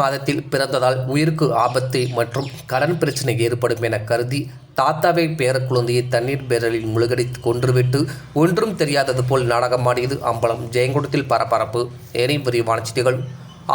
மாதத்தில் பிறந்ததால் உயிருக்கு ஆபத்து மற்றும் கடன் பிரச்சனை ஏற்படும் என கருதி தாத்தாவை பேர குழந்தையை தண்ணீர் பேரலில் முழுகடித்து கொன்றுவிட்டு ஒன்றும் தெரியாதது போல் நாடகமாடியது அம்பலம் ஜெயங்கொண்டத்தில் பரபரப்பு. ஏனை விரிவான செய்திகள்.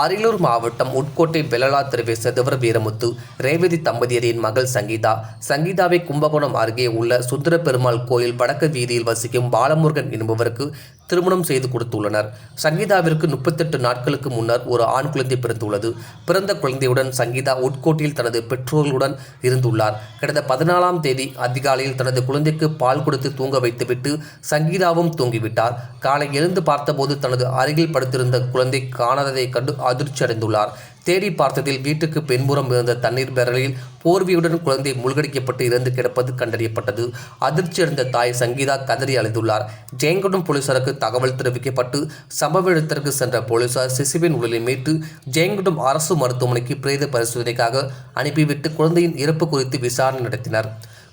அரியலூர் மாவட்டம் உட்கோட்டை வெள்ளலா தெருவை செதவர வீரமுத்து ரேவதி தம்பதியரின் மகள் சங்கீதா. சங்கீதாவை கும்பகோணம் அருகே உள்ள சுந்தர பெருமாள் கோயில் வடக்கு வீதியில் வசிக்கும் பாலமுருகன் என்பவருக்கு திருமணம் செய்து கொடுத்துள்ளனர். சங்கீதாவிற்கு முப்பத்தெட்டு நாட்களுக்கு முன்னர் ஒரு ஆண் குழந்தை பிறந்துள்ளது. பிறந்த குழந்தையுடன் சங்கீதா உட்கோட்டில் தனது பெற்றோர்களுடன் இருந்துள்ளார். கடந்த பதினாலாம் தேதி அதிகாலையில் தனது குழந்தைக்கு பால் கொடுத்து தூங்க வைத்துவிட்டு சங்கீதாவும் தூங்கிவிட்டார். காலை எழுந்து பார்த்தபோது தனது அருகில் படுத்திருந்த குழந்தை காணாததை கண்டு அதிர்ச்சி அடைந்துள்ளார் தேடி பார்த்ததில் வீட்டுக்கு பின்புறம் இருந்த தண்ணீர் பேரலில் போர்வியுடன் குழந்தை மூழ்கடிக்கப்பட்டு இறந்து கிடப்பது கண்டறியப்பட்டது. அதிர்ச்சியடைந்த தாய் சங்கீதா கதறி அழுதுள்ளார். ஜெயங்கொண்டம் போலீசாருக்கு தகவல் தெரிவிக்கப்பட்டு சம்பவ இடத்திற்கு சென்ற போலீசார் சிசுவின் உடலை மீட்டு ஜெயங்கொண்டம் அரசு மருத்துவமனைக்கு பிரேத பரிசோதனைக்காக அனுப்பிவிட்டு குழந்தையின் இறப்பு குறித்து விசாரணை நடத்தினர்.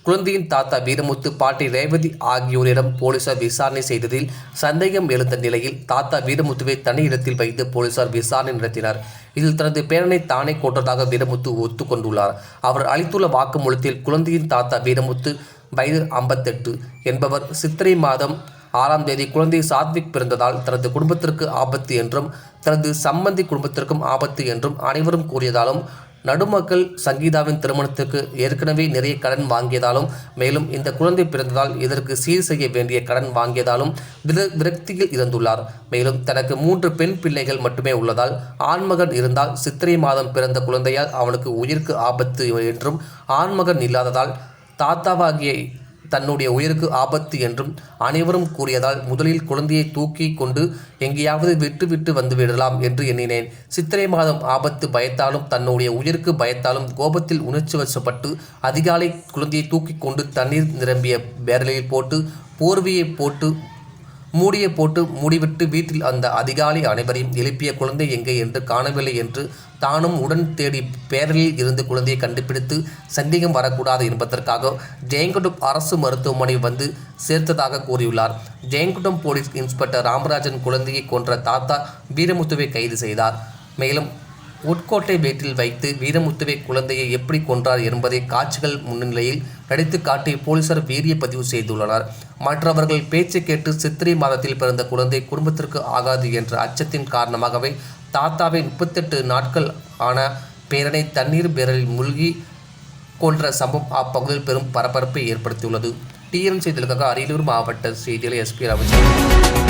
குழந்தையின் தாத்தா வீரமுத்து பாட்டி ரேவதி ஆகியோரிடம் போலீசார் விசாரணை செய்ததில் சந்தேகம் எழுந்த நிலையில் தாத்தா வீரமுத்துவை தனி இடத்தில் வைத்து போலீசார் விசாரணை நடத்தினர். இதில் தனது பேரனை தானே கொன்றதாக வீரமுத்து ஒத்துக்கொண்டுள்ளார். அவர் அளித்துள்ள வாக்குமூலத்தில் குழந்தையின் தாத்தா வீரமுத்து வயது ஐம்பத்தெட்டு என்பவர் சித்திரை மாதம் ஆறாம் தேதி குழந்தை சாத்விக் பிறந்ததால் தனது குடும்பத்திற்கு ஆபத்து என்றும் தனது சம்பந்தி குடும்பத்திற்கும் ஆபத்து என்றும் அனைவரும் கூறியதாலும் நடுமக்கள் சங்கீதாவின் திருமணத்துக்கு ஏற்கனவே நிறைய கடன் வாங்கியதாலும் மேலும் இந்த குழந்தை பிறந்ததால் இதற்கு சீர் செய்ய வேண்டிய கடன் வாங்கியதாலும் விர விரக்தியில் இருந்துள்ளார். மேலும் தனக்கு மூன்று பெண் பிள்ளைகள் மட்டுமே உள்ளதால் ஆண்மகன் இருந்தால் சித்திரை மாதம் பிறந்த குழந்தையால் அவனுக்கு உயிருக்கு ஆபத்து என்றும் ஆண்மகன் இல்லாததால் தாத்தாவாகிய தன்னுடைய உயிருக்கு ஆபத்து என்றும் அனைவரும் கூறியதால் முதலில் குழந்தையை தூக்கி கொண்டு எங்கேயாவது விட்டு விட்டு வந்து விடலாம் என்று எண்ணினேன். சித்திரை மாதம் ஆபத்து பயத்தாலும் தன்னுடைய உயிருக்கு பயத்தாலும் கோபத்தில் உணர்ச்சி வசப்பட்டு அதிகாலை குழந்தையை தூக்கி கொண்டு தண்ணீர் நிரம்பிய பேரலையில் போட்டு போர்வையை போட்டு மூடியை போட்டு மூடிவிட்டு வீட்டில் அந்த அதிகாலை அனைவரையும் எழுப்பிய குழந்தை எங்கே என்று காணவில்லை என்று தானும் உடன் தேடி பேரலில் இருந்து குழந்தையை கண்டுபிடித்து சந்தேகம் வரக்கூடாது என்பதற்காக ஜெயங்குண்டம் அரசு மருத்துவமனை வந்து சேர்த்ததாக கூறியுள்ளார். ஜெயங்குண்டம் போலீஸ் இன்ஸ்பெக்டர் ராமராஜன் குழந்தையை கொன்ற தாத்தா வீரமுத்துவை கைது செய்தார். மேலும் உட்கோட்டை வீட்டில் வைத்து வீரமுத்துவை குழந்தையை எப்படி கொன்றார் என்பதை காட்சிகள் முன்னிலையில் நடித்து காட்டி போலீசார் வீரிய பதிவு செய்துள்ளனர். மற்றவர்கள் பேச்சு கேட்டு சித்திரை மாதத்தில் பிறந்த குழந்தை குடும்பத்திற்கு ஆகாது என்ற அச்சத்தின் காரணமாகவே தாத்தாவை முப்பத்தெட்டு நாட்கள் ஆன பேரனை தண்ணீர் பேரலில் மூழ்கி கொன்ற சம்பவம் அப்பகுதியில் பெரும் பரபரப்பை ஏற்படுத்தியுள்ளது. டிஎன் செய்திகளுக்காக அரியலூர் மாவட்ட செய்திகளை எஸ்பி ரவிச்சந்திரன்